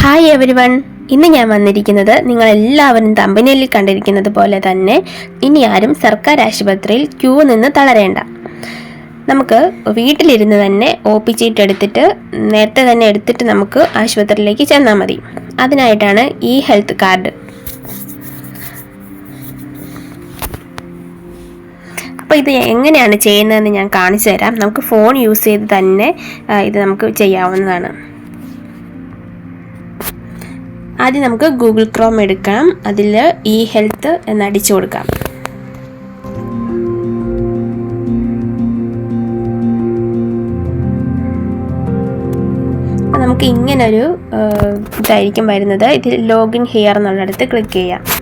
Hi every one ഇന്ന് ഞാൻ വന്നിരിക്കുന്നത് നിങ്ങൾ എല്ലാവരും തമ്പനിയിൽ കണ്ടിരിക്കുന്നത് പോലെ തന്നെ ഇനി ആരും സർക്കാർ ആശുപത്രിയിൽ ക്യൂ നിന്ന് തളരേണ്ട. നമുക്ക് വീട്ടിലിരുന്ന് തന്നെ ഒ പി ചീട്ട് എടുത്തിട്ട് നേരത്തെ തന്നെ എടുത്തിട്ട് നമുക്ക് ആശുപത്രിയിലേക്ക് ചെന്നാൽ മതി. അതിനായിട്ടാണ് ഈ ഹെൽത്ത് കാർഡ് അപ്പോൾ ഇത് എങ്ങനെയാണ് ചെയ്യുന്നതെന്ന് ഞാൻ കാണിച്ചു തരാം നമുക്ക് ഫോൺ യൂസ് ചെയ്ത് തന്നെ ഇത് നമുക്ക് ചെയ്യാവുന്നതാണ്. ആദ്യം നമുക്ക് ഗൂഗിൾ ക്രോം എടുക്കാം. അതിൽ ഇ ഹെൽത്ത് എന്ന് അടിച്ചു കൊടുക്കാം. നമുക്ക് ഇങ്ങനൊരു ഇതായിരിക്കും വരുന്നത്. ഇതിൽ ലോഗിൻ ഹിയർ എന്നുള്ളിടത്ത് ക്ലിക്ക് ചെയ്യാം.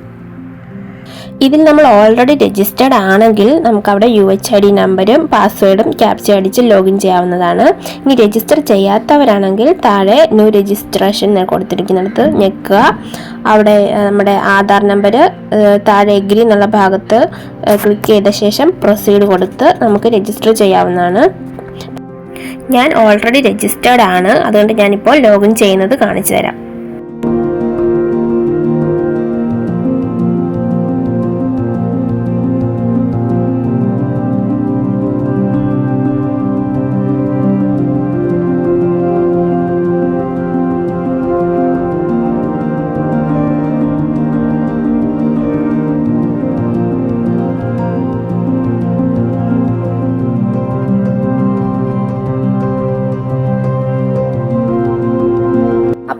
ഇതിൽ നമ്മൾ ഓൾറെഡി രജിസ്റ്റേർഡ് ആണെങ്കിൽ നമുക്ക് അവിടെ യു എച്ച് ഐ ഡി നമ്പരും പാസ്വേഡും ക്യാപ്ചർ അടിച്ച് ലോഗിൻ ചെയ്യാവുന്നതാണ്. ഇനി രജിസ്റ്റർ ചെയ്യാത്തവരാണെങ്കിൽ താഴെ ന്യൂ രജിസ്ട്രേഷൻ കൊടുത്തിരിക്കുന്നിടത്ത് ഞെക്കുക. അവിടെ നമ്മുടെ ആധാർ നമ്പർ താഴെ എഗ്രി എന്നുള്ള ഭാഗത്ത് ക്ലിക്ക് ചെയ്ത ശേഷം പ്രൊസീഡ് കൊടുത്ത് നമുക്ക് രജിസ്റ്റർ ചെയ്യാവുന്നതാണ്. ഞാൻ ഓൾറെഡി രജിസ്റ്റേർഡ് ആണ്. അതുകൊണ്ട് ഞാനിപ്പോൾ ലോഗിൻ ചെയ്യുന്നത് കാണിച്ചു തരാം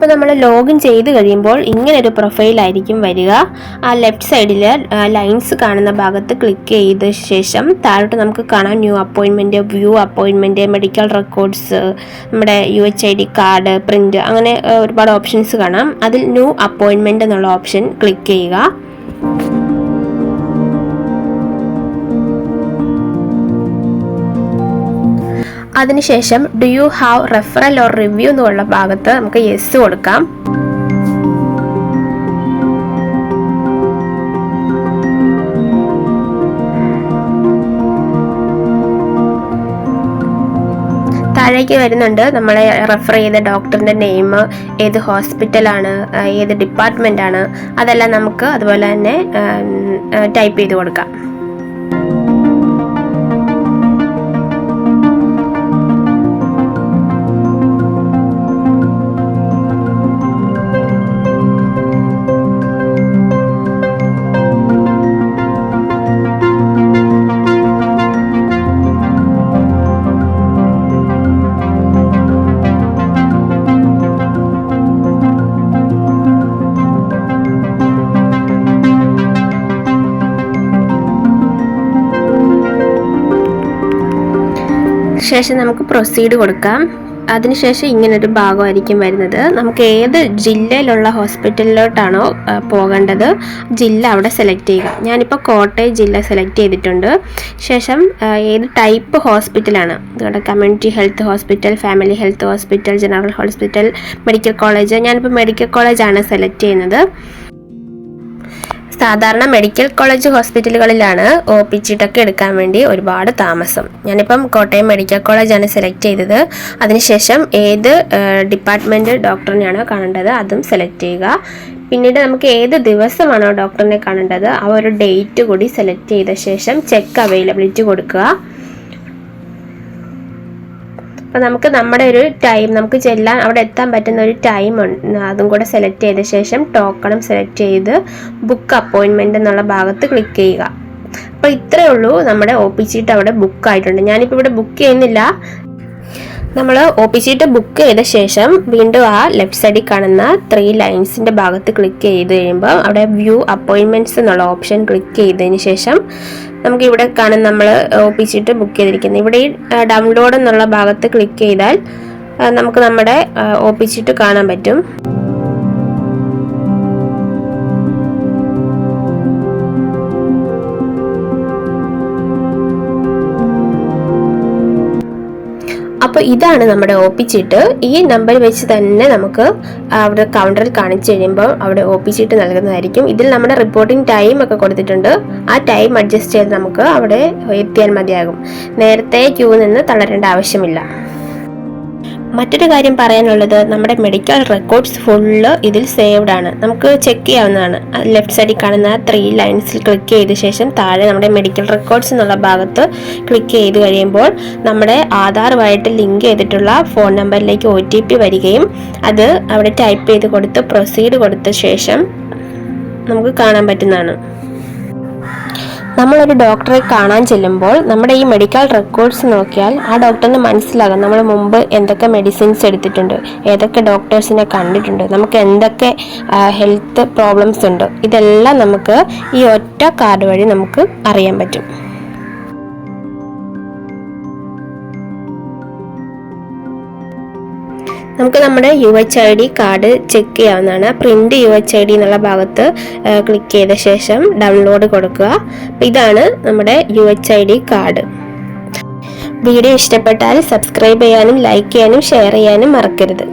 അപ്പോൾ നമ്മൾ ലോഗിൻ ചെയ്ത് കഴിയുമ്പോൾ ഇങ്ങനെ ഒരു പ്രൊഫൈലായിരിക്കും വരിക. ആ ലെഫ്റ്റ് സൈഡിൽ ലൈൻസ് കാണുന്ന ഭാഗത്ത് ക്ലിക്ക് ചെയ്ത ശേഷം താഴോട്ട് നമുക്ക് കാണാം ന്യൂ അപ്പോയിൻമെന്റ് വ്യൂ അപ്പോയിൻമെന്റ് മെഡിക്കൽ റെക്കോർഡ്സ് നമ്മുടെ U H I D card print അങ്ങനെ ഒരുപാട് ഓപ്ഷൻസ് കാണാം. അതിൽ ന്യൂ അപ്പോയിൻമെന്റ് എന്നുള്ള ഓപ്ഷൻ ക്ലിക്ക് ചെയ്യുക. അതിനുശേഷം do you have referral or review എന്നുള്ള ഭാഗത്ത് നമുക്ക് യെസ് കൊടുക്കാം. താഴേക്ക് വരുന്നുണ്ട് നമ്മളെ റെഫർ ചെയ്ത ഡോക്ടറിന്റെ നെയിം ഏത് ഹോസ്പിറ്റലാണ് ഏത് ഡിപ്പാർട്ട്മെന്റ് ആണ് അതെല്ലാം നമുക്ക് അതുപോലെ തന്നെ ടൈപ്പ് ചെയ്ത് കൊടുക്കാം. ശേഷം നമുക്ക് പ്രൊസീഡ് കൊടുക്കാം. അതിനുശേഷം ഇങ്ങനൊരു ഭാഗമായിരിക്കും വരുന്നത്. നമുക്ക് ഏത് ജില്ലയിലുള്ള ഹോസ്പിറ്റലിലോട്ടാണോ പോകേണ്ടത്? ജില്ല അവിടെ സെലക്ട് ചെയ്യുക. ഞാനിപ്പോൾ കോട്ടയം ജില്ല സെലക്ട് ചെയ്തിട്ടുണ്ട്. ശേഷം ഏത് ടൈപ്പ് ഹോസ്പിറ്റലാണ് നിങ്ങളുടെ community health hospital family health hospital general hospital medical college ഞാനിപ്പോൾ മെഡിക്കൽ കോളേജാണ് സെലക്ട് ചെയ്യുന്നത്. സാധാരണ മെഡിക്കൽ കോളേജ് ഹോസ്പിറ്റലുകളിലാണ് ഒ പി ചിട്ടൊക്കെ എടുക്കാൻ വേണ്ടി ഒരുപാട് താമസം. ഞാനിപ്പം കോട്ടയം മെഡിക്കൽ കോളേജാണ് സെലക്ട് ചെയ്തത്. അതിനുശേഷം ഏത് ഡിപ്പാർട്ട്മെന്റ് ഡോക്ടറിനെയാണോ കാണേണ്ടത് അതും സെലക്ട് ചെയ്യുക. പിന്നീട് നമുക്ക് ഏത് ദിവസമാണോ ഡോക്ടറിനെ കാണേണ്ടത് ആ ഒരു ഡേറ്റ് കൂടി സെലക്ട് ചെയ്ത ശേഷം ചെക്ക് അവൈലബിലിറ്റി കൊടുക്കുക. അപ്പോൾ നമുക്ക് നമ്മുടെ ഒരു ടൈം നമുക്ക് ചെല്ലാൻ അവിടെ എത്താൻ പറ്റുന്ന ഒരു ടൈം അതും കൂടെ സെലക്ട് ചെയ്ത ശേഷം ടോക്കണും സെലക്ട് ചെയ്ത് ബുക്ക് അപ്പോയിൻമെന്റ് എന്നുള്ള ഭാഗത്ത് ക്ലിക്ക് ചെയ്യുക. അപ്പോൾ ഇത്രയേ ഉള്ളൂ നമ്മുടെ ഒ പി സീറ്റ് അവിടെ ബുക്ക് ആയിട്ടുണ്ട്. ഞാനിപ്പോൾ ഇവിടെ ബുക്ക് ചെയ്യുന്നില്ല. നമ്മൾ ഒ പി സീറ്റ് ബുക്ക് ചെയ്ത ശേഷം വീണ്ടും ആ ലെഫ്റ്റ് സൈഡിൽ കാണുന്ന ത്രീ ലൈൻസിന്റെ ഭാഗത്ത് ക്ലിക്ക് ചെയ്ത് കഴിയുമ്പോൾ അവിടെ വ്യൂ അപ്പോയിൻമെന്റ്സ് എന്നുള്ള ഓപ്ഷൻ ക്ലിക്ക് ചെയ്തതിന് ശേഷം നമുക്ക് ഇവിടെ കാണുന്ന നമ്മൾ ഒ പി സീറ്റ് ബുക്ക് ചെയ്തിരിക്കുന്നത്. ഇവിടെ ഈ ഡൗൺലോഡ് എന്നുള്ള ഭാഗത്ത് ക്ലിക്ക് ചെയ്താൽ നമുക്ക് നമ്മുടെ ഒ പി സീറ്റ് കാണാൻ പറ്റും. അപ്പോൾ ഇതാണ് നമ്മുടെ ഒ പി ചീട്ട്. ഈ നമ്പർ വെച്ച് തന്നെ നമുക്ക് അവിടെ കൗണ്ടറിൽ കാണിച്ചു കഴിയുമ്പോൾ അവിടെ ഒ പി ചീട്ട് നൽകുന്നതായിരിക്കും. ഇതിൽ നമ്മുടെ റിപ്പോർട്ടിംഗ് ടൈം ഒക്കെ കൊടുത്തിട്ടുണ്ട്. ആ ടൈം അഡ്ജസ്റ്റ് ചെയ്ത് നമുക്ക് അവിടെ എത്തിയാൽ മതിയാകും. നേരത്തെ ക്യൂ നിന്ന് തളരേണ്ട ആവശ്യമില്ല. മറ്റൊരു കാര്യം പറയാനുള്ളത് നമ്മുടെ മെഡിക്കൽ റെക്കോർഡ്സ് ഫുള്ള് ഇതിൽ സേവ്ഡ് ആണ്. നമുക്ക് ചെക്ക് ചെയ്യാവുന്നതാണ്. ലെഫ്റ്റ് സൈഡിൽ കാണുന്ന ത്രീ ലൈൻസിൽ ക്ലിക്ക് ചെയ്ത ശേഷം താഴെ നമ്മുടെ മെഡിക്കൽ റെക്കോർഡ്സ് എന്നുള്ള ഭാഗത്ത് ക്ലിക്ക് ചെയ്ത് കഴിയുമ്പോൾ നമ്മുടെ ആധാറുമായിട്ട് ലിങ്ക് ചെയ്തിട്ടുള്ള ഫോൺ നമ്പറിലേക്ക് ഒ ടി പി വരികയും അത് അവിടെ ടൈപ്പ് ചെയ്ത് കൊടുത്ത് പ്രൊസീഡ് കൊടുത്ത ശേഷം നമുക്ക് കാണാൻ പറ്റുന്നതാണ്. നമ്മളൊരു ഡോക്ടറെ കാണാൻ ചെല്ലുമ്പോൾ നമ്മുടെ ഈ മെഡിക്കൽ റെക്കോർഡ്സ് നോക്കിയാൽ ആ ഡോക്ടറിന് മനസ്സിലാകും നമ്മൾ മുമ്പ് എന്തൊക്കെ മെഡിസിൻസ് എടുത്തിട്ടുണ്ട് ഏതൊക്കെ ഡോക്ടേഴ്സിനെ കണ്ടിട്ടുണ്ട് നമുക്ക് എന്തൊക്കെ ഹെൽത്ത് പ്രോബ്ലംസ് ഉണ്ട്. ഇതെല്ലാം നമുക്ക് ഈ ഒറ്റ കാർഡ് വഴി നമുക്ക് അറിയാൻ പറ്റും. നമുക്ക് നമ്മുടെ U H I D card check ചെയ്യാവുന്നതാണ്. Print U H I D എന്നുള്ള ഭാഗത്ത് ക്ലിക്ക് ചെയ്ത ശേഷം ഡൗൺലോഡ് കൊടുക്കുക. ഇതാണ് നമ്മുടെ U H I D card video ഇഷ്ടപ്പെട്ടാൽ സബ്സ്ക്രൈബ് ചെയ്യാനും ലൈക്ക് ചെയ്യാനും ഷെയർ ചെയ്യാനും മറക്കരുത്.